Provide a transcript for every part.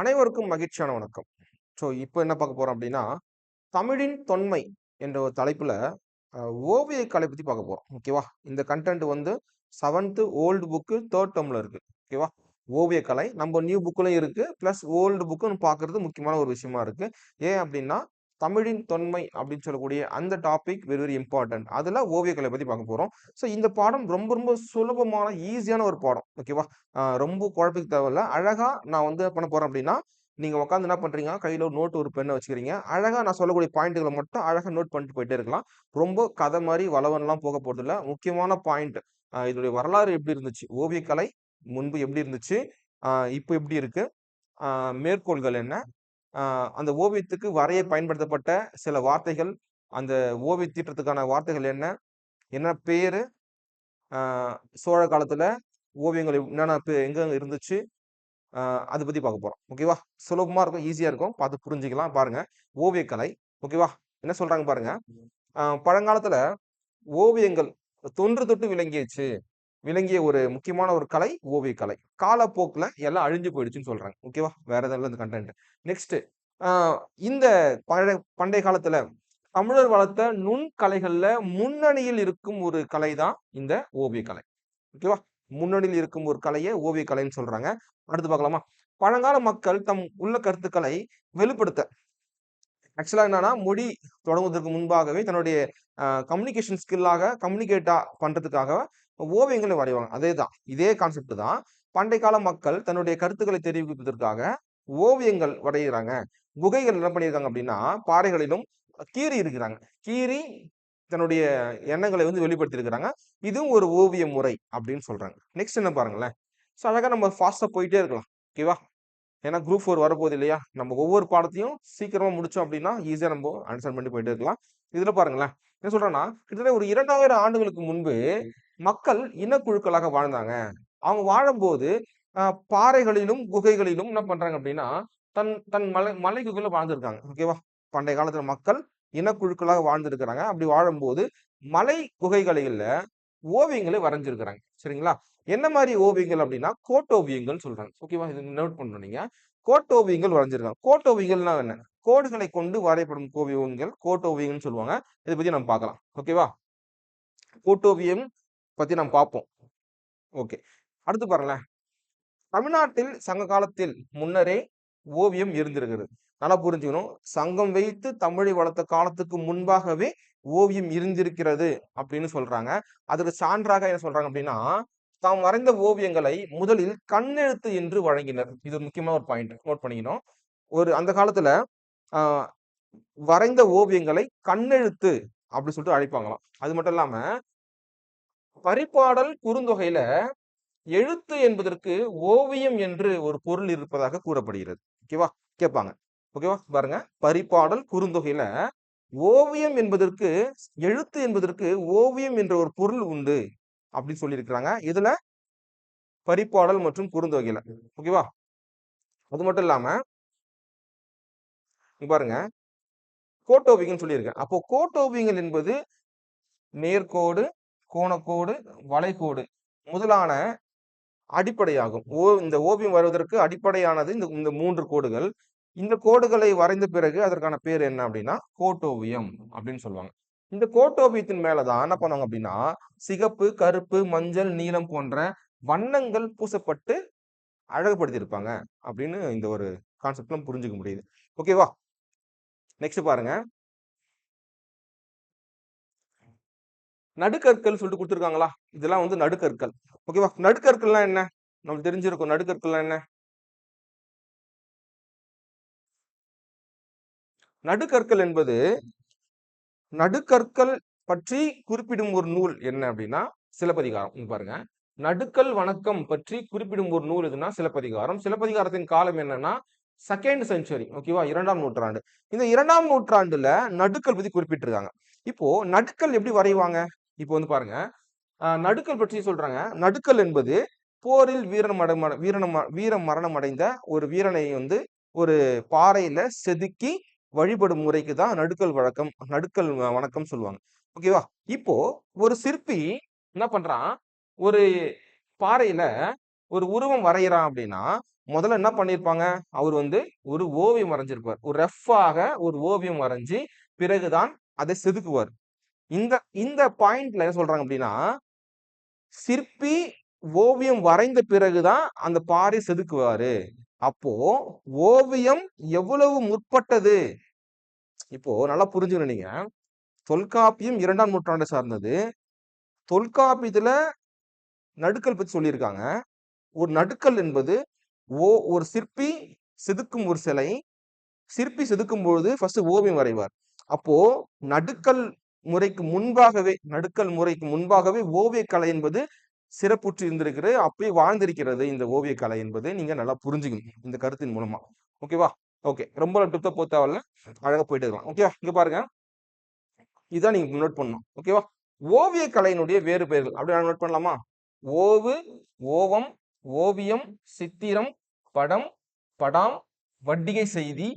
அனைவருக்கும் மகிழ்ச்சியான வணக்கம். ஸோ இப்போ என்ன பார்க்க போறோம் அப்படின்னா தமிழின் தொன்மை என்ற ஒரு தலைப்புல ஓவிய கலை பத்தி பார்க்க போறோம். ஓகேவா இந்த கண்டென்ட் வந்து செவன்த்து ஓல்டு புக்கு தேர்ட் டேர்ம்ல இருக்கு. ஓகேவா ஓவிய கலை நம்ம நியூ புக்கிலையும் இருக்கு. பிளஸ் ஓல்டு புக்குன்னு பார்க்கிறது முக்கியமான ஒரு விஷயமா இருக்கு. ஏன் அப்படின்னா தமிழின் தொன்மை அப்படின்னு சொல்லக்கூடிய அந்த டாபிக் வெரி வெரி இம்பார்ட்டன்ட் அதில் ஓவியக்கலை பற்றி பார்க்க போகிறோம் ஸோ இந்த பாடம் ரொம்ப ரொம்ப சுலபமான ஈஸியான ஒரு பாடம். ஓகேவா ரொம்ப குழப்பிக்க தேவையில்ல. அழகாக நான் வந்து பண்ண போகிறேன் அப்படின்னா நீங்கள் உட்காந்து என்ன பண்ணுறீங்க கையில் ஒரு நோட்டு ஒரு பெண்ணை வச்சுக்கிறீங்க. அழகாக நான் சொல்லக்கூடிய பாயிண்ட்களை மட்டும் அழகாக நோட் பண்ணிட்டு போயிட்டே இருக்கலாம். ரொம்ப கதை மாதிரி வளவன்லாம் போக போகிறதில்ல முக்கியமான பாயிண்ட் இதோடைய வரலாறு எப்படி இருந்துச்சு? ஓவியக்கலை முன்பு எப்படி இருந்துச்சு? இப்போ எப்படி இருக்குது மேற்கோள்கள் என்ன? அந்த ஓவியத்துக்கு வரைய பயன்படுத்தப்பட்ட சில வார்த்தைகள் அந்த ஓவிய தீட்டுறதுக்கான வார்த்தைகள் என்ன? என்ன பேர்? சோழ காலத்தில் ஓவியங்கள் என்னென்ன பே- இருந்துச்சு? அதை பற்றி பார்க்க போகிறோம் ஓகேவா சுலபமாக இருக்கும் ஈஸியாக இருக்கும். பார்த்து புரிஞ்சுக்கலாம் பாருங்கள் ஓவியக்கலை ஓகேவா என்ன சொல்கிறாங்க பாருங்கள் பழங்காலத்தில் ஓவியங்கள் தொன்று தொட்டு விளங்கியச்சு விளங்கிய ஒரு முக்கியமான ஒரு கலை ஓவியக்கலை காலப்போக்குல எல்லாம் அழிஞ்சு போயிடுச்சுன்னு சொல்றாங்க ஓகேவா? வேற எதாவது இந்த கண்டென்ட் நெக்ஸ்ட் இந்த பழைய பண்டைய காலத்துல தமிழர் வளர்த்த நுண்கலைகள்ல முன்னணியில் இருக்கும் ஒரு கலை தான் இந்த ஓவியக்கலை ஓகேவா? முன்னணியில் இருக்கும் ஒரு கலையை ஓவியக்கலைன்னு சொல்றாங்க. அடுத்து பார்க்கலாமா? பழங்கால மக்கள் தம் உள்ள கருத்துக்களை வெளிப்படுத்த. ஆக்சுவலா என்னன்னா மொழி தொடங்குவதற்கு முன்பாகவே தன்னுடைய கம்யூனிகேஷன் ஸ்கில்லாக கம்யூனிகேட்டா பண்றதுக்காக ஓவியங்களை வரைவாங்க. அதே தான் இதே கான்செப்ட் தான். பண்டை கால மக்கள் தன்னுடைய கருத்துக்களை தெரிவிப்பதற்காக ஓவியங்கள் வரைகிறாங்க குகைகள் என்ன பண்ணியிருக்காங்க அப்படின்னா பாறைகளிலும் கீறி இருக்கிறாங்க. கீறி தன்னுடைய எண்ணங்களை வந்து வெளிப்படுத்தியிருக்கிறாங்க. இதுவும் ஒரு ஓவிய முறை அப்படின்னு சொல்றாங்க. நெக்ஸ்ட் என்ன பாருங்களேன். ஸோ அழகாக நம்ம ஃபாஸ்ட்டாக போயிட்டே இருக்கலாம். ஓகேவா ஏன்னா குரூப் ஃபோர் வரப்போகுது இல்லையா? நம்ம ஒவ்வொரு பாடத்தையும் சீக்கிரமாக முடிச்சோம் அப்படின்னா ஈஸியாக நம்ம அண்டர்ஸ்டாண்ட் பண்ணி போயிட்டே இருக்கலாம். இதில் பாருங்களேன். என்ன சொல்றேன்னா கிட்டத்தட்ட ஒரு இரண்டாயிரம் ஆண்டுகளுக்கு முன்பு மக்கள் இனக்குழுக்களாக வாழ்ந்தாங்க. அவங்க வாழும்போது பாறைகளிலும் குகைகளிலும் என்ன பண்றாங்க அப்படின்னா தன் தன் மலை மலை குகையில வாழ்ந்திருக்காங்க ஓகேவா பண்டைய காலத்துல மக்கள் இனக்குழுக்களாக வாழ்ந்திருக்கிறாங்க. அப்படி வாழும்போது மலை குகைகளில ஓவியங்களை வரைஞ்சிருக்கிறாங்க. சரிங்களா? என்ன மாதிரி ஓவியங்கள் அப்படின்னா கோட்டோவியங்கள் சொல்றாங்க. ஓகேவா இது நோட் பண்ணணும் நீங்க. கோட்டோவியங்கள் வரைஞ்சிருக்காங்க. கோட்டோவியங்கள்னா என்ன? கோடுகளை கொண்டு வரையப்படும் ஓவியங்கள் கோட்டோவியம்னு சொல்லுவாங்க. இதை பத்தி நம்ம பார்க்கலாம். ஓகேவா கோட்டோவியம் பத்தி நம்ம பார்ப்போம். ஓகே அடுத்து பாருங்களேன். தமிழ்நாட்டில் சங்க காலத்தில் முன்னரே ஓவியம் இருந்திருக்கிறது. நல்லா புரிஞ்சுக்கணும். சங்கம் வைத்து தமிழை வளர்த்த காலத்துக்கு முன்பாகவே ஓவியம் இருந்திருக்கிறது அப்படின்னு சொல்றாங்க. அதுக்கு சான்றாக என்ன சொல்றாங்க அப்படின்னா தாம் வரைந்த ஓவியங்களை முதலில் கண்ணெழுத்து என்று வழங்கினர். இது ஒரு முக்கியமான ஒரு பாயிண்ட். நோட் பண்ணிக்கணும். ஒரு அந்த காலத்துல வரைந்த ஓவியங்களை கண்ணெழுத்து அப்படி சொல்லிட்டு அழைப்பாங்களாம். அது மட்டும் இல்லாம பரிபாடல் குறுந்தொகையில எழுத்து என்பதற்கு ஓவியம் என்று ஒரு பொருள் இருப்பதாக கூறப்படுகிறது. ஓகேவா? கேட்பாங்க. ஓகேவா? பாருங்க. பரிபாடல் குறுந்தொகையில ஓவியம் என்பதற்கு எழுத்து என்பதற்கு ஓவியம் என்ற ஒரு பொருள் உண்டு அப்படின்னு சொல்லியிருக்கிறாங்க. இதுல பரிப்பாடல் மற்றும் குறுந்தொகையில. ஓகேவா? அது மட்டும் இல்லாம பாருங்க. கோட்டோவியங்கள்னு சொல்லியிருக்கேன். அப்போ கோட்டோவியங்கள் என்பது நேர்கோடு கோணக்கோடு வளைகோடு முதலான அடிப்படையாகும். ஓ இந்த ஓவியம் வருவதற்கு அடிப்படையானது இந்த இந்த மூன்று கோடுகள். இந்த கோடுகளை வரைந்த பிறகு அதற்கான பேர் என்ன அப்படின்னா கோட்டோவியம் அப்படின்னு சொல்லுவாங்க. இந்த கோட்டோவியத்தின் மேலதான் என்ன பண்ணுவாங்க அப்படின்னா சிகப்பு கருப்பு மஞ்சள் நீலம் போன்ற வண்ணங்கள் பூசப்பட்டு அழகுபடுத்தியிருப்பாங்க அப்படின்னு இந்த ஒரு கான்செப்ட்லாம் புரிஞ்சுக்க முடியுது. ஓகேவா நெக்ஸ்ட் பாருங்க. நடுக்கற்கள் சொல்லிட்டு கொடுத்துருக்காங்களா? இதெல்லாம் வந்து நடுக்கற்கள். ஓகேவா நடுக்கற்கள்லாம் என்ன? நமக்கு தெரிஞ்சிருக்கும். நடுக்கற்கள்லாம் என்ன? நடுக்கற்கள் என்பது நடுக்கற்கள் பற்றி குறிப்பிடும் ஒரு நூல் என்ன அப்படின்னா சிலப்பதிகாரம். பாருங்க. நடுக்கல் வணக்கம் பற்றி குறிப்பிடும் ஒரு நூல் எதுனா சிலப்பதிகாரம். சிலப்பதிகாரத்தின் காலம் என்னன்னா செகண்ட் செஞ்சுரி ஓகேவா இரண்டாம் நூற்றாண்டு. இந்த இரண்டாம் நூற்றாண்டுல நடுக்கல் பத்தி குறிப்பிட்டிருக்காங்க. இப்போ நடுக்கல் எப்படி வரைவாங்க? இப்போ வந்து பாருங்க. நடுக்கல் பற்றி சொல்றாங்க. நடுக்கல் என்பது போரில் வீரன் மட வீரன வீர மரணம் அடைந்த ஒரு வீரனை வந்து ஒரு பாறையில செதுக்கி வழிபடும் முறைக்கு தான் நடுக்கல் வழக்கம் நடுக்கல் வணக்கம் சொல்லுவாங்க. ஓகேவா இப்போ ஒரு சிற்பி என்ன பண்றான்? ஒரு பாறையில ஒரு உருவம் வரைகிறான் அப்படின்னா முதல்ல என்ன பண்ணியிருப்பாங்க அவர் வந்து ஒரு ஓவியம் வரைஞ்சிருப்பார். ஒரு ரெஃபாக ஒரு ஓவியம் வரைஞ்சி பிறகுதான் அதை செதுக்குவார். இந்த இந்த பாயிண்ட்ல என்ன சொல்றாங்க அப்படின்னா சிற்பி ஓவியம் வரைந்த பிறகுதான் அந்த பாறை செதுக்குவாரு. அப்போ ஓவியம் எவ்வளவு முற்பட்டது? இப்போ நல்லா புரிஞ்சுக்கணும் நீங்க. தொல்காப்பியம் இரண்டாம் நூற்றாண்டை சார்ந்தது. தொல்காப்பியத்துல நடுக்கல் பத்தி சொல்லியிருக்காங்க. ஒரு நடுக்கல் என்பது ஓ ஒரு சிற்பி செதுக்கும் ஒரு சிலை. சிற்பி செதுக்கும் பொழுது ஃபர்ஸ்ட் ஓவியம் வரைவார். அப்போ நடுக்கல் முறைக்கு முன்பாகவே நடுக்கல் முறைக்கு முன்பாகவே ஓவியக்கலை என்பது சிறப்புற்று இருந்திருக்கிறது. அப்பயே வாழ்ந்திருக்கிறது இந்த ஓவியக்கலை என்பது நீங்க நல்லா புரிஞ்சுக்கணும் இந்த கருத்தின் மூலமா. ஓகேவா ஓகே ரொம்ப டிப்த போத்தாவல்ல அழகா போயிட்டு இருக்கலாம். ஓகேவா இங்க பாருங்க. இதுதான் நீங்க நோட் பண்ணணும். ஓகேவா ஓவியக்கலையினுடைய வேறு பெயர்கள். அப்படி நோட் பண்ணலாமா? ஓவு ஓவம் ஓவியம் சித்திரம் படம் படாம் வட்டிகை செய்தி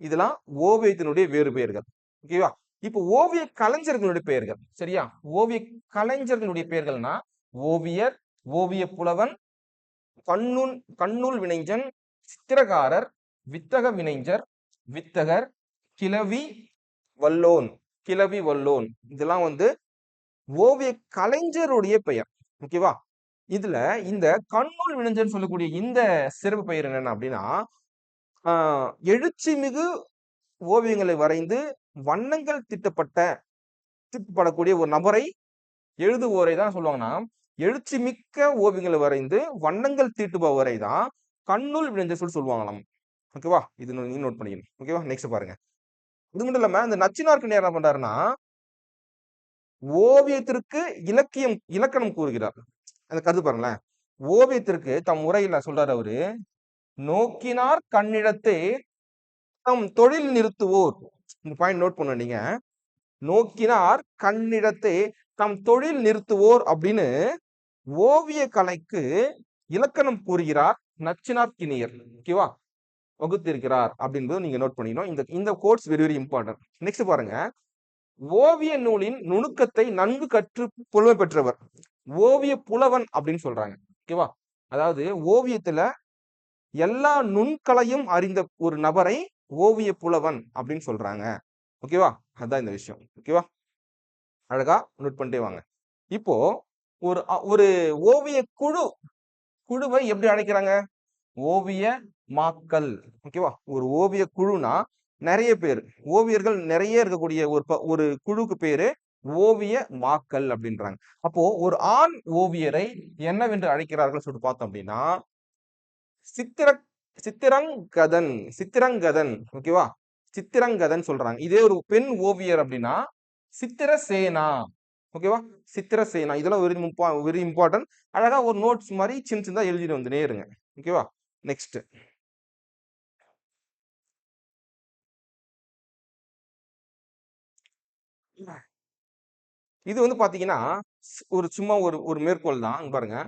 இதெல்லாம் ஓவியத்தினுடைய வேறு பெயர்கள். ஓகேவா இப்போ ஓவிய கலைஞர்களுடைய பெயர்கள் சரியா? ஓவிய கலைஞர்களுடைய பெயர்கள்னா ஓவியர் ஓவிய புலவன் கண்ணுன் கண்ணுள் வினைஞ்சன் சித்திரகாரர் வித்தக வினைஞர் வித்தகர் கிளவி வல்லோன் கிளவி வல்லோன். இதெல்லாம் வந்து ஓவிய கலைஞருடைய பெயர். ஓகேவா இதுல இந்த கண்ணுள் வினைஞ்சர் சொல்லக்கூடிய இந்த சிறப்பு பெயர் என்னென்ன அப்படின்னா எழுச்சி மிகு ஓவியங்களை வரைந்து வண்ணங்கள் திட்டப்பட்ட திட்டப்படக்கூடிய ஒரு நபரை எழுதுவோரை தான் சொல்லுவாங்கன்னா எழுச்சி மிக்க ஓவியங்களை வரைந்து வண்ணங்கள் தீட்டுபவரை தான் கண்ணுள் வினைஞ்ச சொல்லி சொல்லுவாங்களாம். ஓகேவா இது நோட் பண்ணிக்கணும். ஓகேவா நெக்ஸ்ட் பாருங்க. இது மட்டும் இல்லாம இந்த நச்சினார்க்கு நேரம் பண்றாருன்னா ஓவியத்திற்கு இலக்கியம் இலக்கணம் கூறுகிறார். அந்த கருத்து பாருங்களேன். ஓவியத்திற்கு தம் உரையில சொல்றாரு அவரு நோக்கினார் கண்ணிடத்தை தம் தொழில் நிறுத்துவோர். இந்த பாயிண்ட் நோட் பண்ண நீங்க. நோக்கினார் கண்ணிடத்தை தம் தொழில் நிறுத்துவோர் அப்படின்னு ஓவிய கலைக்கு இலக்கணம் கூறுகிறார் நச்சினார் கிணியர். ஓகேவா வகுத்திருக்கிறார் அப்படின்றது நீங்க நோட் பண்ணிக்கணும். இந்த இந்த quotes very very important next பாருங்க. ஓவிய நூலின் நுணுக்கத்தை நன்கு கற்று புலமை பெற்றவர். ஓவிய புலவன் அப்படின்னு சொல்றாங்க. ஓகேவா அதாவது ஓவியத்துல எல்லா நுண்கலையும் அறிந்த ஒரு நபரை ஓவிய புலவன் அப்படின்னு சொல்றாங்க. ஓகேவா அதான் இந்த விஷயம். ஓகேவா அழகா நோட் பண்ணிட்டே வாங்க. இப்போ ஒரு ஒரு ஓவிய குழு குழுவை எப்படி அழைக்கிறாங்க? ஓவிய மாக்கள். ஓகேவா ஒரு ஓவிய குழுனா நிறைய பேர். ஓவியர்கள் நிறைய இருக்கக்கூடிய ஒரு ப- ஒரு குழுக்கு பேரு ஓவிய மாக்கள் அப்படின்றாங்க. அப்போ ஒரு ஆண் ஓவியரை என்னவென்று அழைக்கிறார்கள் சொல்லிட்டு பார்த்தோம் அப்படின்னா சித்திர சித்திரங்கதன் சித்திரங்கதன் ஓகேவா சித்திரங்கதன் சொல்றாங்க. இதே ஒரு பெண் ஓவியர் அப்படின்னா சித்திரசேனா ஓகேவா சித்திரசேனா இதெல்லாம் வெரி வெரி இம்பார்ட்டன்ட் அழகா ஒரு நோட்ஸ் மாதிரி சின்ன சின்னதா எழுதிட்டு வந்துனே இருங்க ஓகேவா நெக்ஸ்ட் இது வந்து பார்த்தீங்கன்னா ஒரு சும்மா ஒரு ஒரு மேற்கோள் தான். பாருங்க.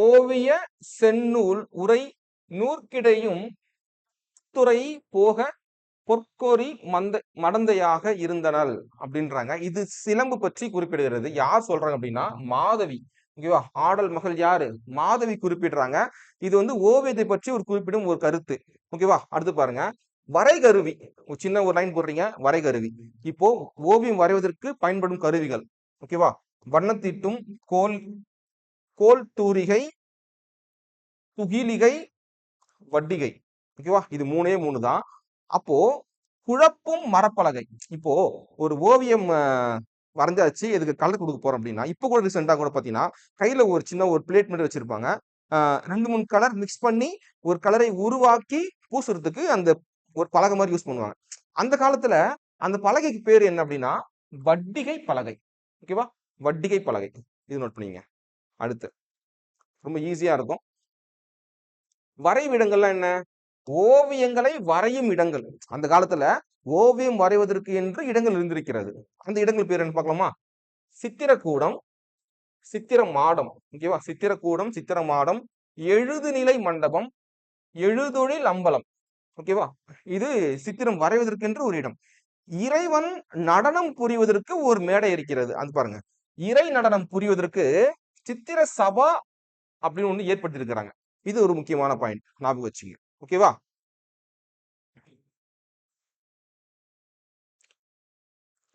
ஓவிய செந்நூல் உரை நூற்கிடையும் துறை போக பொற்கோரி மந்த மடந்தையாக இருந்தனல் அப்படின்றாங்க. இது சிலம்பு பற்றி குறிப்பிடுகிறது. யார் சொல்றாங்க அப்படின்னா மாதவி. ஓகேவா? ஆடல் மகள் யாரு? மாதவி குறிப்பிடுறாங்க. இது வந்து ஓவியத்தை பற்றி ஒரு குறிப்பிடும் ஒரு கருத்து. ஓகேவா? அடுத்து பாருங்க. வரைகருவி. சின்ன ஒரு லைன் போடுறீங்க. வரைகருவி. இப்போ ஓவியம் வரைவதற்கு பயன்படும் கருவிகள். ஓகேவா வண்ணத்திட்டும் கோல் கோல் தூரிகை துகிலிகை வட்டிகை. ஓகேவா இது மூணே மூணு தான். அப்போ குழப்பும் மரப்பலகை. இப்போ ஒரு ஓவியம் வரைஞ்சாச்சு இதுக்கு கலர் கொடுக்க போறோம் அப்படின்னா இப்போ கூட ரீசெண்டாக கூட பார்த்தீங்கன்னா கையில ஒரு சின்ன ஒரு பிளேட் மட்டும் வச்சிருப்பாங்க. ரெண்டு மூணு கலர் மிக்ஸ் பண்ணி ஒரு கலரை உருவாக்கி பூசுறதுக்கு அந்த ஒரு பலகை மாதிரி யூஸ் பண்ணுவாங்க. அந்த காலத்துல அந்த பலகைக்கு பேர் என்ன அப்படின்னா வட்டிகை பலகை. ஓகேவா வட்டிகை பலகை. இது நோட் பண்ணிங்க அடுத்து. ரொம்ப ஈஸியா இருக்கும். வரைவிடங்கள்லாம் என்ன? ஓவியங்களை வரையும் இடங்கள். அந்த காலத்துல ஓவியம் வரைவதற்கு என்று இடங்கள் இருந்திருக்கிறது. அந்த இடங்கள் பேர் என்ன பார்க்கலாமா? சித்திரக்கூடம் சித்திர மாடம். ஓகேவா சித்திரக்கூடம் சித்திர மாடம் எழுதுநிலை மண்டபம் எழுதொழில் அம்பலம். ஓகேவா இது சித்திரம் வரைவதற்கென்று ஒரு இடம். இறைவன் நடனம் புரிவதற்கு ஒரு மேடை இருக்கிறது. அது பாருங்க. இறை நடனம் புரிவதற்கு சித்திர சபா அப்படின்னு ஒண்ணு ஏற்படுத்தியிருக்கிறாங்க இது ஒரு முக்கியமான பாயிண்ட் ஞாபகம் வச்சுங்க. ஓகேவா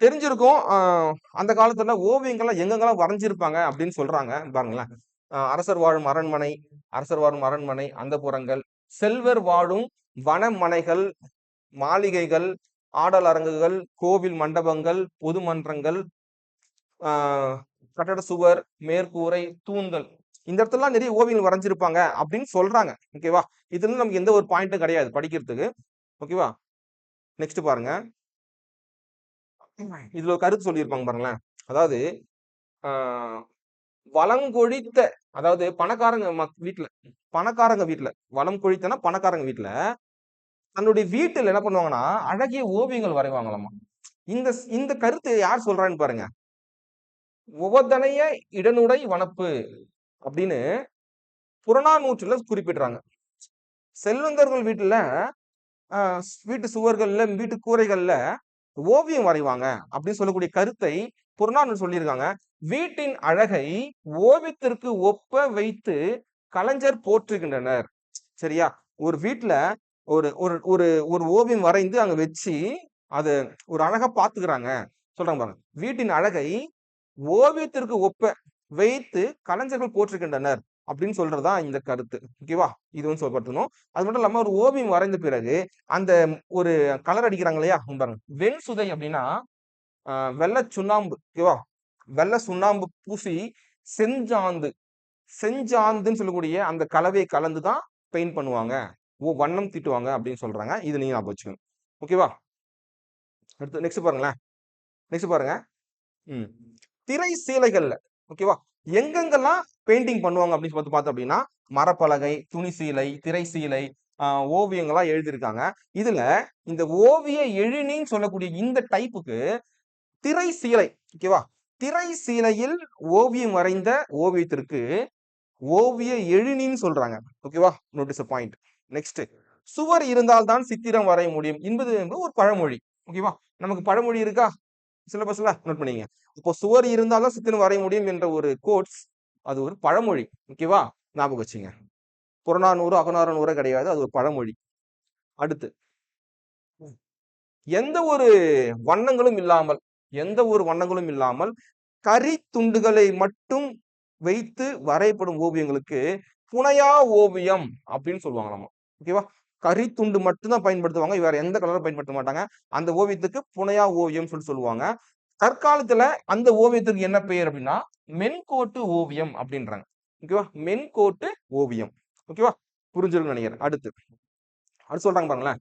தெரிஞ்சிருக்கும். ஆஹ் அந்த காலத்துல ஓவியங்கள்லாம் எங்கெங்கெல்லாம் வரைஞ்சிருப்பாங்க அப்படின்னு சொல்றாங்க. பாருங்களேன். ஆஹ் அரசர் வாழும் அரண்மனை அரசர் வாழும் அரண்மனை அந்த புறங்கள் செல்வர் வாழும் வனமனைகள் மாளிகைகள் ஆடல் அரங்குகள் கோவில் மண்டபங்கள் பொது மன்றங்கள் ஆஹ் கட்டட சுவர் மேற்கூரை தூண்கள். இந்த இடத்துலலாம் நிறைய ஓவியங்கள் வரைஞ்சிருப்பாங்க அப்படின்னு சொல்றாங்க. ஓகேவா இதுல நமக்கு எந்த ஒரு பாயிண்ட்டும் கிடையாது படிக்கிறதுக்கு. ஓகேவா நெக்ஸ்ட் பாருங்க. இதுல ஒரு கருத்து சொல்லியிருப்பாங்க பாருங்களேன். அதாவது ஆஹ் வளங்கொழித்த அதாவது பணக்காரங்க மக்- வீட்டுல பணக்காரங்க வீட்டுல வளம் கொழித்தனா பணக்காரங்க வீட்டுல தன்னுடைய வீட்டில் என்ன பண்ணுவாங்கன்னா அழகிய ஓவியங்கள் வரைவாங்களாமா. இந்த இந்த கருத்து யார் சொல்றான்னு பாருங்க. உவதனைய இடனுடை வனப்பு அப்படின்னு புறநானூற்றுல குறிப்பிடுறாங்க. செல்வந்தர்கள் வீட்டுல ஆஹ் வீட்டு சுவர்கள்ல வீட்டு கூரைகள்ல ஓவியம் வரைவாங்க அப்படின்னு சொல்லக்கூடிய கருத்தை புறநானூல் சொல்லியிருக்காங்க. வீட்டின் அழகை ஓவியத்திற்கு ஒப்ப வைத்து கலைஞர் போற்றுகின்றனர். சரியா? ஒரு வீட்டுல ஒரு ஒரு ஒரு ஒரு ஓவியம் வரைந்து அங்க வச்சு அது ஒரு அழகா பாத்துக்கிறாங்க. சொல்றாங்க பாருங்க. வீட்டின் அழகை ஓவியத்திற்கு ஒப்ப வைத்து கலைஞர்கள் போற்றுகின்றனர் அப்படின்னு சொல்றதா இந்த கருத்து. ஓகேவா இது வந்து சொல்லப்பட்டணும் அது மட்டும் இல்லாம ஒரு ஓவியம் வரைந்த பிறகு அந்த ஒரு கலர் அடிக்கிறாங்க இல்லையா? பாருங்க. வெண் சுதை அப்படின்னா வெள்ள வெள்ளை சுண்ணாம்பு. ஓகேவா வெள்ளை சுண்ணாம்பு பூசி செஞ்சாந்து செஞ்சாந்துன்னு சொல்லக்கூடிய அந்த கலவையை கலந்து தான் பெயிண்ட் பண்ணுவாங்க. வண்ணம் தீட்டுவாங்க அப்படின்னு சொல்றாங்க. இது நீங்க ஞாபகம் வச்சுக்கணும். ஓகேவா அடுத்து நெக்ஸ்ட் பாருங்களேன். நெக்ஸ்ட் பாருங்க. ம். திரை சீலைகள்ல ஓகேவா எங்கெங்கெல்லாம் பெயிண்டிங் பண்ணுவாங்க அப்படின்னு பார்த்து பார்த்தோம் அப்படின்னா மரப்பலகை துணி சீலை திரை சீலை ஓவியங்கள்லாம் எழுதியிருக்காங்க. இதுல இந்த ஓவிய எழினின்னு சொல்லக்கூடிய இந்த டைப்புக்கு திரை சீலை ஓகேவா திரை சீலையில் ஓவியம் வரைந்த ஓவியத்திற்கு ஓவிய எழினின்னு சொல்றாங்க. ஓகேவா நோட்டிஸ் பாயிண்ட் நெக்ஸ்ட் சுவர் இருந்தால்தான் சித்திரம் வரைய முடியும். என்பது என்பது ஒரு பழமொழி. ஓகேவா நமக்கு பழமொழி இருக்கா? சிலபஸ்ல நோட் பண்ணீங்க. இப்போ சுவர் இருந்தால்தான் சித்திரம் வரைய முடியும் என்ற ஒரு கோட்ஸ் அது ஒரு பழமொழி. ஓகேவா ஞாபகம் வச்சுங்க. புறநானூறு அகநானூறு கிடையாது. அது ஒரு பழமொழி. அடுத்து. எந்த ஒரு வண்ணங்களும் இல்லாமல் எந்த ஒரு வண்ணங்களும் இல்லாமல் கரி துண்டுகளை மட்டும் வைத்து வரையப்படும் ஓவியங்களுக்கு புனையா ஓவியம் அப்படின்னு சொல்லுவாங்க நம்ம ஓகேவா கரித்துண்டு துண்டு மட்டும்தான் பயன்படுத்துவாங்க. வேற எந்த கலரும் பயன்படுத்த மாட்டாங்க. அந்த ஓவியத்துக்கு புனையா ஓவியம் சொல்லி சொல்லுவாங்க. தற்காலத்துல அந்த ஓவியத்துக்கு என்ன பெயர் அப்படின்னா மென்கோட்டு ஓவியம் அப்படின்றாங்க. ஓகேவா மென்கோட்டு ஓவியம். ஓகேவா புரிஞ்சிருக்கும் நினைக்கிறேன். அடுத்து. அடுத்து சொல்றாங்க பாருங்களேன்.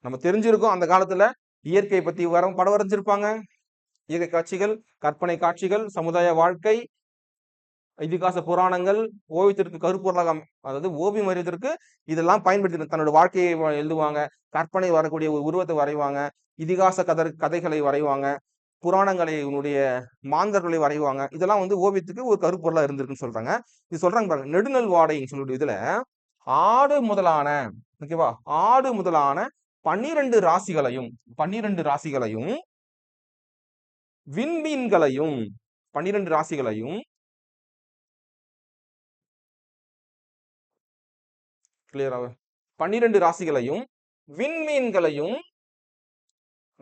நம்ம தெரிஞ்சிருக்கோம் அந்த காலத்துல இயற்கை பத்தி வர படம் வரைஞ்சிருப்பாங்க இயற்கை காட்சிகள் கற்பனை காட்சிகள் சமுதாய வாழ்க்கை இதிகாச புராணங்கள் ஓவியத்திற்கு கருப்பொருளாக அதாவது ஓவியம் வரைவதற்கு இதெல்லாம் பயன்படுத்தி தன்னோட வாழ்க்கையை எழுதுவாங்க. கற்பனை வரக்கூடிய ஒரு உருவத்தை வரைவாங்க. இதிகாச கதை கதைகளை வரைவாங்க. புராணங்களை உன்னுடைய மாந்தர்களை வரைவாங்க. இதெல்லாம் வந்து ஓவியத்துக்கு ஒரு கருப்பொருளாக இருந்திருக்குன்னு சொல்றாங்க. இது சொல்றாங்க பாருங்க நெடுநல் வாடைன்னு சொல்லிட்டு இதுல ஆடு முதலான ஓகேவா ஆடு முதலான பன்னிரண்டு ராசிகளையும் பன்னிரண்டு ராசிகளையும் விண்மீன்களையும் பன்னிரண்டு ராசிகளையும் கிளியராக பன்னிரெண்டு ராசிகளையும் விண்மீன்களையும்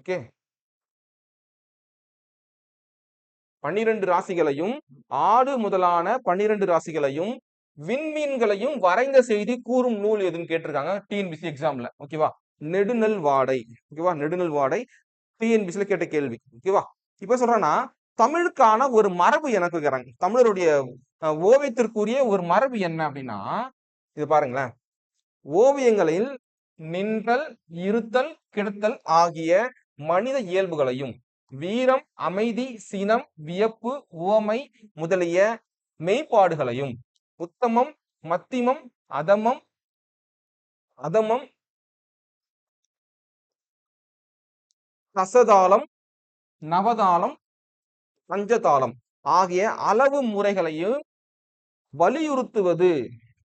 ஓகே பன்னிரண்டு ராசிகளையும் ஆடு முதலான பன்னிரண்டு ராசிகளையும் விண்மீன்களையும் வரைந்த செய்தி கூறும் நூல் எதுன்னு கேட்டிருக்காங்க? டிஎன்பிசி எக்ஸாம்ல ஓகேவா நெடுநல் வாடை. ஓகேவா நெடுநல் வாடை. டிஎன்பிசியில கேட்ட கேள்வி. ஓகேவா இப்ப சொல்றேன்னா தமிழுக்கான ஒரு மரபு எனக்கு இருக்கிறாங்க தமிழருடைய ஓவியத்திற்குரிய ஒரு மரபு என்ன அப்படின்னா இது பாருங்களேன். ஓவியங்களில் நின்றல் இருத்தல் கிடத்தல் ஆகிய மனித இயல்புகளையும் வீரம் அமைதி சினம் வியப்பு உவமை முதலிய மெய்ப்பாடுகளையும் உத்தமம் மத்திமம் அதமம் அதமம் ரசதாளம் நவதாளம் பஞ்சதாளம் ஆகிய அளவு முறைகளையும் வலியுறுத்துவது.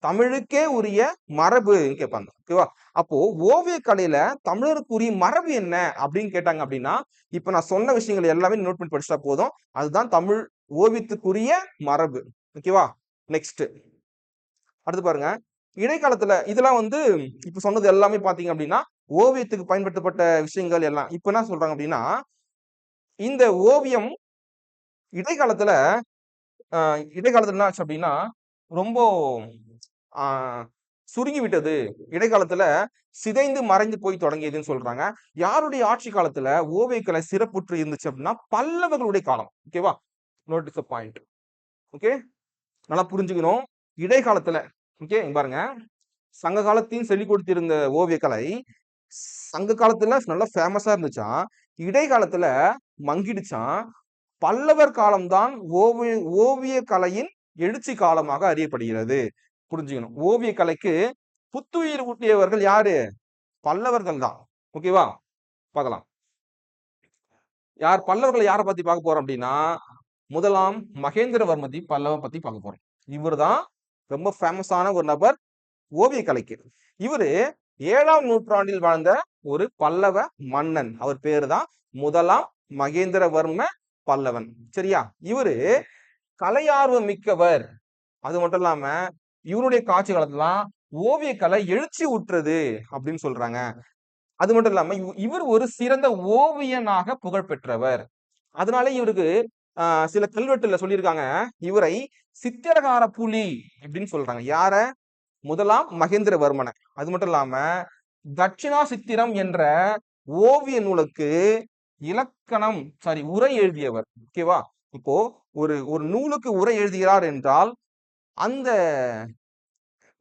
தமிழுக்கே உரிய மரபு கேட்பாங்க ஓகேவா? அப்போ ஓவிய கலையில தமிழருக்குரிய மரபு என்ன அப்படின்னு கேட்டாங்க அப்படின்னா இப்ப நான் சொன்ன விஷயங்கள் எல்லாமே நோட் பண்ணி படிச்சா போதும். அதுதான் தமிழ் ஓவியத்துக்குரிய மரபு. ஓகேவா? நெக்ஸ்ட் அடுத்து பாருங்க. இடைக்காலத்துல இதெல்லாம் வந்து இப்ப சொன்னது எல்லாமே பாத்தீங்க அப்படின்னா ஓவியத்துக்கு பயன்படுத்தப்பட்ட விஷயங்கள் எல்லாம். இப்ப என்ன சொல்றாங்க அப்படின்னா இந்த ஓவியம் இடைக்காலத்துல ஆஹ் இடைக்காலத்துல என்ன ஆச்சு அப்படின்னா ரொம்ப ஆஹ் சுருங்கி விட்டது இடைக்காலத்துல சிதைந்து மறைந்து போய் தொடங்கியதுன்னு சொல்றாங்க. யாருடைய ஆட்சி காலத்துல ஓவியக்கலை சிறப்புற்று இருந்துச்சு அப்படின்னா பல்லவர்களுடைய காலம். ஓகேவா நோட்டிஸ் பாயிண்ட் ஓகே நல்லா புரிஞ்சுக்கணும். இடைக்காலத்துல ஓகே பாருங்க. சங்க காலத்தையும் சொல்லி கொடுத்திருந்த ஓவியக்கலை சங்க காலத்துல நல்லா ஃபேமஸா இருந்துச்சாம். இடைக்காலத்துல மங்கிடுச்சான் பல்லவர் காலம்தான் ஓவிய ஓவிய கலையின் எழுச்சி காலமாக அறியப்படுகிறது. புரிஞ்சுக்கணும். ஓவிய கலைக்கு புத்துயிர் ஊட்டியவர்கள் யாரு? பல்லவர்கள் தான். ஓகேவா பார்க்கலாம். யார் பல்லவர்கள் யாரை பத்தி பார்க்க போறோம் அப்படின்னா முதலாம் மகேந்திரவர்மதி பல்லவ பத்தி பார்க்க போறோம். இவர்தான் ரொம்ப ஃபேமஸான ஒரு நபர் ஓவிய கலைக்கு இவரு ஏழாம் நூற்றாண்டில் வாழ்ந்த ஒரு பல்லவ மன்னன். அவர் பேரு தான் முதலாம் மகேந்திரவர்ம பல்லவன். சரியா? இவரு கலையார்வம் மிக்கவர். அது மட்டும் இல்லாம இவருடைய காட்சி காலத்துலாம் ஓவியக்கலை எழுச்சி ஊற்றுறது அப்படின்னு சொல்றாங்க. அது மட்டும் இல்லாம இவர் ஒரு சிறந்த ஓவியனாக புகழ் பெற்றவர். அதனால இவருக்கு ஆஹ் சில கல்வெட்டுல சொல்லியிருக்காங்க இவரை சித்திரகார புலி அப்படின்னு சொல்றாங்க. யார? முதலாம் மகேந்திரவர்மனை. அது மட்டும் இல்லாம தட்சிணா சித்திரம் என்ற ஓவிய நூலுக்கு இலக்கணம் சாரி உரை எழுதியவர். ஓகேவா இப்போ ஒரு ஒரு நூலுக்கு உரை எழுதுகிறார் என்றால் அந்த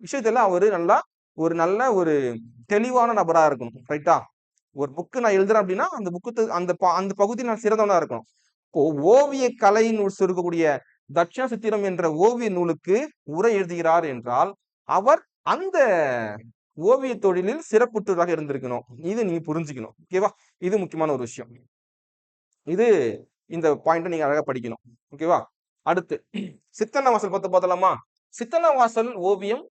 விஷயத்துல அவர் நல்லா ஒரு நல்ல ஒரு தெளிவான நபரா இருக்கணும் ரைட்டா ஒரு புக்கு நான் எழுதுறேன் அப்படின்னா அந்த புக்கு அந்த ப- அந்த பகுதி நான் சிறந்தவனா இருக்கணும். இப்போ ஓவிய கலையின் இருக்கக்கூடிய தட்சிண சித்திரம் என்ற ஓவிய நூலுக்கு உரை எழுதுகிறார் என்றால் அவர் அந்த ஓவிய தொழிலில் சிறப்புற்றதாக இருந்திருக்கணும். இது நீங்க புரிஞ்சுக்கணும் ஓகேவா இது முக்கியமான ஒரு விஷயம். இது இந்த பாயிண்ட நீங்க அழகா படிக்கணும் ஓகேவா அடுத்து சித்தன்ன வாசல் பார்த்து பார்த்தலாமா சித்தன்ன வாசல் ஓவியம்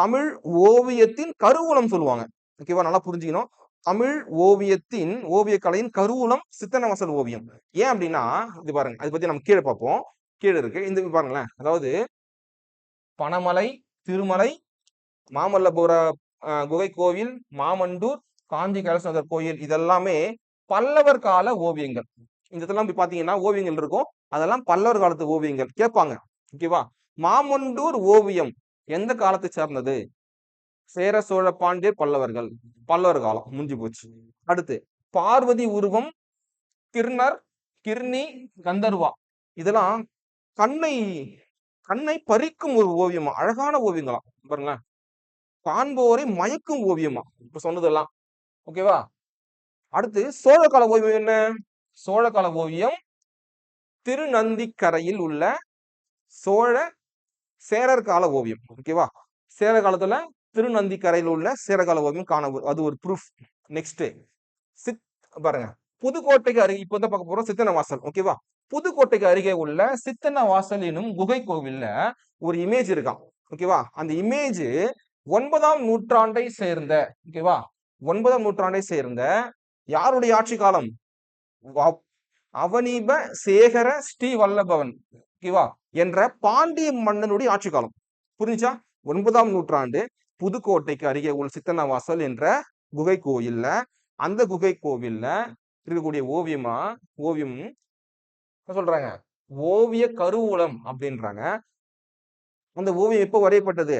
தமிழ் ஓவியத்தின் கருவூலம் சொல்லுவாங்க. ஓகேவா நல்லா புரிஞ்சுக்கணும். தமிழ் ஓவியத்தின் ஓவிய கலையின் கருவூலம் சித்தன்ன ஓவியம். ஏன் அப்படின்னா இது பாருங்க அதை பத்தி நம்ம கீழே பார்ப்போம். கீழே இருக்கு. இந்த பாருங்களேன். அதாவது பனமலை திருமலை மாமல்லபுர குகை கோவில் மாமண்டூர் காஞ்சி கைலாசநாதர் கோயில் இதெல்லாமே பல்லவர் கால ஓவியங்கள். இந்த இதெல்லாம் போய் பாத்தீங்கன்னா ஓவியங்கள் இருக்கும். அதெல்லாம் பல்லவர் காலத்து ஓவியங்கள். கேட்பாங்க. ஓகேவா மாமண்டூர் ஓவியம். எந்த காலத்தை சேர்ந்தது? சேர சோழ பாண்டிய பல்லவர்கள். பல்லவர் காலம். முடிஞ்சு போச்சு. அடுத்து பார்வதி உருவம் கிருணர் கிர்னி கந்தர்வா. இதெல்லாம் கண்ணை கண்ணை பறிக்கும் ஒரு ஓவியமா? அழகான ஓவியங்களாம் பாருங்களேன். காண்போரை மயக்கும் ஓவியமா? இப்ப சொன்னதெல்லாம். ஓகேவா அடுத்து சோழ கால ஓவியம் என்ன? சோழ கால ஓவியம் திருநந்திக்கரையில் உள்ள சோழ சேரர் கால ஓவியம் ஓகேவா சேர காலத்துல திருநந்திக்கரையில் உள்ள சேரகால ஓவியம் காண அது ஒரு ப்ரூஃப் நெக்ஸ்ட் சித் பாருங்க. புதுக்கோட்டைக்கு அருகே இப்போ தான் பார்க்க போறோம் சித்தன வாசல் ஓகேவா புதுக்கோட்டைக்கு அருகே உள்ள சித்தன வாசல் எனும் குகை கோவில்ல ஒரு இமேஜ் இருக்கான் ஓகேவா அந்த இமேஜ் ஒன்பதாம் நூற்றாண்டை சேர்ந்த ஓகேவா ஒன்பதாம் நூற்றாண்டை சேர்ந்த யாருடைய ஆட்சி காலம்? அவனீப சேகர ஸ்ரீ வல்லபவன் ஓகேவா என்ற பாண்டிய மன்னனுடைய ஆட்சி காலம். புரிஞ்சா ஒன்பதாம் நூற்றாண்டு புதுக்கோட்டைக்கு அருகே உள்ள சித்தனவாசல் என்ற குகை கோயில்ல அந்த குகை கோவில்ல இருக்கக்கூடிய ஓவியமா? ஓவியம் சொல்றாங்க? ஓவிய கருவூலம் அப்படின்றாங்க. அந்த ஓவியம் எப்போ வரையப்பட்டது?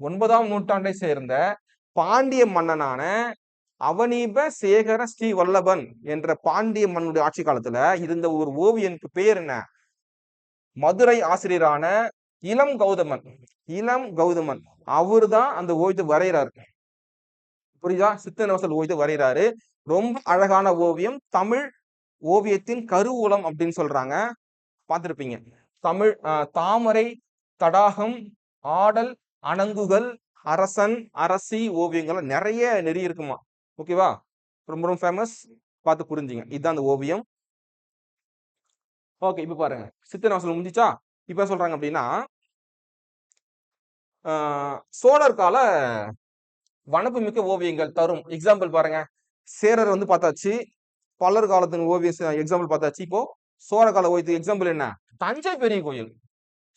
ஒன்பதாம் நூற்றாண்டை சேர்ந்த பாண்டிய மன்னனான அவனீப சேகர ஸ்ரீ வல்லபன் என்ற பாண்டிய மன்னனுடைய ஆட்சி காலத்துல இருந்த ஒரு ஓவியனுக்கு பேர் என்ன? மதுரை ஆசிரியரான இளம் கௌதமன். இளம் கௌதமன். அவர்தான் அந்த ஓவியத்தை வரைகிறாரு. புரியுதா? சித்தனவசல் ஓவியத்தை வரைகிறாரு. ரொம்ப அழகான ஓவியம். தமிழ் ஓவியத்தின் கருவூலம் அப்படின்னு சொல்றாங்க. பார்த்திருப்பீங்க. தமிழ் ஆஹ், தாமரை தடாகம் ஆடல் அணங்குகள் அரசன் அரசி ஓவியங்கள் நிறைய நெறி இருக்குமா? ஓகேவா? ரொம்ப ரொம்ப ஃபேமஸ் பார்த்து புரிஞ்சுங்க. இதுதான் அந்த ஓவியம். ஓகே இப்ப பாருங்க. சித்தனவாசல் முடிஞ்சிச்சா? இப்ப சொல்றாங்க அப்படின்னா சோழர் கால வனப்பு மிக்க ஓவியங்கள் தரும். எக்ஸாம்பிள் பாருங்க. சேரர் வந்து பார்த்தாச்சு. பல்லர் காலத்தின் ஓவியம் எக்ஸாம்பிள் பார்த்தாச்சு. இப்போ சோழ கால ஓவியத்துக்கு எக்ஸாம்பிள் என்ன? தஞ்சை பெரிய கோயில்.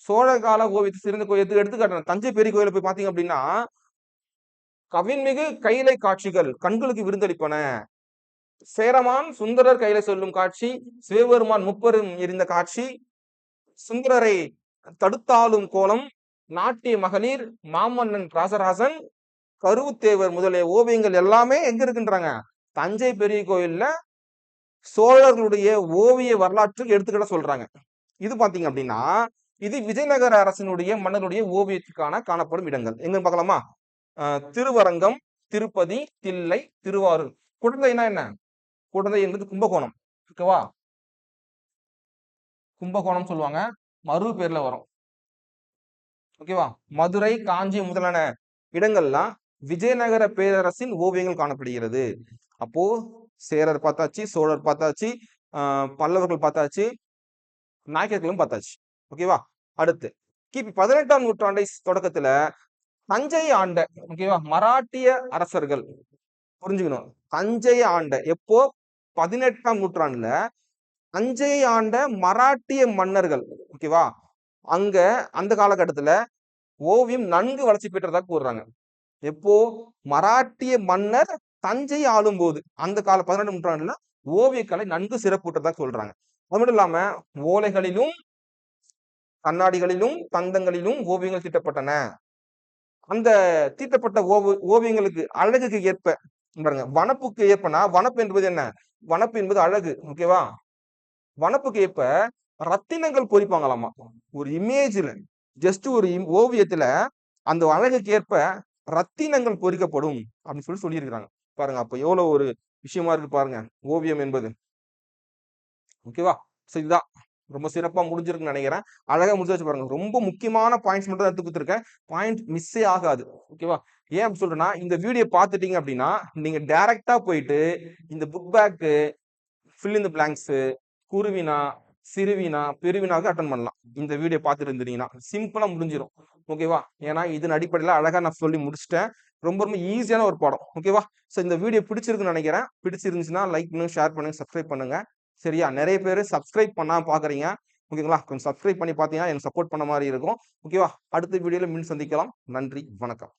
சோழ கால ஓவியத்தை சிறந்த கோயில் எடுத்துக்காட்டு தஞ்சை பெரிய கோயில போய் பாத்தீங்க அப்படின்னா கவின்மிகு கைலை காட்சிகள் கண்களுக்கு விருந்தளிப்பன. சேரமான் சுந்தரர் கையில சொல்லும் காட்சி சிவபெருமான் முப்பெரும் எரிந்த காட்சி சுந்தரரை தடுத்தாலும் கோலம் நாட்டிய மகளிர் மாமன்னன் ராசராசன் கருவுத்தேவர் முதலிய ஓவியங்கள் எல்லாமே எங்க இருக்குன்றாங்க? தஞ்சை பெரிய கோயில்ல சோழர்களுடைய ஓவிய வரலாற்று எடுத்துக்கிட்ட சொல்றாங்க. இது பாத்தீங்க அப்படின்னா இது விஜயநகர அரசனுடைய மன்னருடைய ஓவியத்துக்கான காணப்படும் இடங்கள். எங்க பார்க்கலாமா திருவரங்கம் திருப்பதி தில்லை திருவாரூர். குடந்தைனா என்ன? குடந்தை என்பது கும்பகோணம் ஓகேவா? கும்பகோணம் சொல்லுவாங்க. மறு பேர்ல வரும். ஓகேவா? மதுரை காஞ்சி முதலான இடங்கள்லாம் விஜயநகர பேரரசின் ஓவியங்கள் காணப்படுகிறது. அப்போ சேரர் பார்த்தாச்சு சோழர் பார்த்தாச்சு ஆஹ் பல்லவர்கள் பார்த்தாச்சு நாயக்கர்களும் பார்த்தாச்சு. ஓகேவா? அடுத்து கிபி பதினெட்டாம் நூற்றாண்டை தொடக்கத்துல தஞ்சை ஆண்ட ஓகேவா? மராட்டிய அரசர்கள் புரிஞ்சுக்கணும். தஞ்சை ஆண்ட எப்போ பதினெட்டாம் நூற்றாண்டுல தஞ்சை ஆண்ட மராட்டிய மன்னர்கள் ஓகேவா? அங்க அந்த காலகட்டத்துல ஓவியம் நன்கு வளர்ச்சி பெற்றதாக கூறுறாங்க. எப்போ? மராட்டிய மன்னர் தஞ்சை ஆளும் போது அந்த கால பதினெட்டு நூற்றாண்டுல ஓவியக்கலை நன்கு சிறப்புற்றதாக சொல்றாங்க. அது மட்டும் இல்லாம ஓலைகளிலும் கண்ணாடிகளிலும் தந்தங்களிலும் ஓவியங்கள் தீட்டப்பட்டன. அந்த தீட்டப்பட்ட ஓவியங்களுக்கு அழகுக்கு ஏற்ப பாருங்க வனப்புக்கு ஏற்பனா வனப்பு என்பது என்ன? வனப்பு என்பது அழகு ஓகேவா வனப்புக்கு ஏற்ப ரத்தினங்கள் பொறிப்பாங்களாமா? ஒரு இமேஜ்ல ஜஸ்ட் ஒரு im- ஓவியத்துல அந்த அழகுக்கு ஏற்ப ரத்தினங்கள் பொறிக்கப்படும் அப்படின்னு சொல்லி சொல்லியிருக்கிறாங்க. பாருங்க அப்ப எவ்வளவு ஒரு விஷயமா இருக்கு பாருங்க ஓவியம் என்பது. ஓகேவா ஸோ இதுதான். ரொம்ப சிறப்பா முடிஞ்சிருக்குன்னு நினைக்கிறேன். அழகா முடிச்சு வச்சு பாருங்க. ரொம்ப முக்கியமான பாயிண்ட்ஸ் மட்டும் தான் எடுத்து கொடுத்துருக்கேன். பாயிண்ட் மிஸ்ஸே ஆகாது ஓகேவா ஏன் அப்படி சொல்றேன்னா இந்த வீடியோ பார்த்துட்டீங்க அப்படின்னா நீங்க டைரக்டா போயிட்டு இந்த book back fill in the blanks குருவினா சிறுவினா பெருவினாவுக்கு அட்டன் பண்ணலாம். இந்த வீடியோ பார்த்துட்டு இருந்தீங்கன்னா சிம்பிளா முடிஞ்சிடும் ஓகேவா ஏன்னா இதன் அடிப்படையில் அழகா நான் சொல்லி முடிச்சிட்டேன். ரொம்ப ரொம்ப ஈஸியான ஒரு படம். ஓகேவா ஸோ இந்த வீடியோ பிடிச்சிருக்குன்னு நினைக்கிறேன். பிடிச்சிருந்துச்சுன்னா லைக் பண்ணுங்க ஷேர் பண்ணுங்க சப்ஸ்கிரைப் பண்ணுங்க. சரியா? நிறைய பேர் சப்ஸ்கிரைப் பண்ணாம பாக்குறீங்க. ஓகேங்களா கொஞ்சம் சப்ஸ்கிரைப் பண்ணி பார்த்தீங்கன்னா எனக்கு சப்போர்ட் பண்ண மாதிரி இருக்கும். ஓகேவா அடுத்த வீடியோவில் மீன் சந்திக்கலாம். நன்றி. வணக்கம்.